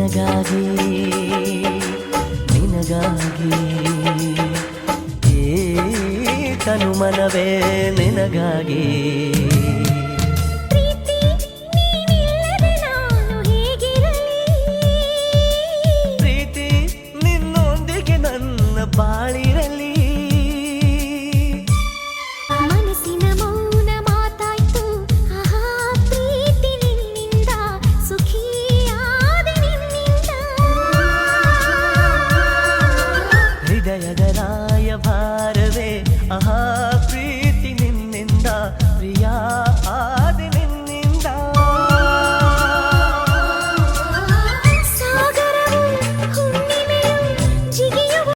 ನಿನಗಾಗಿ ನಿನಗಾಗಿ ಈ ತನುಮನವೇ ನಿನಗಾಗಿ.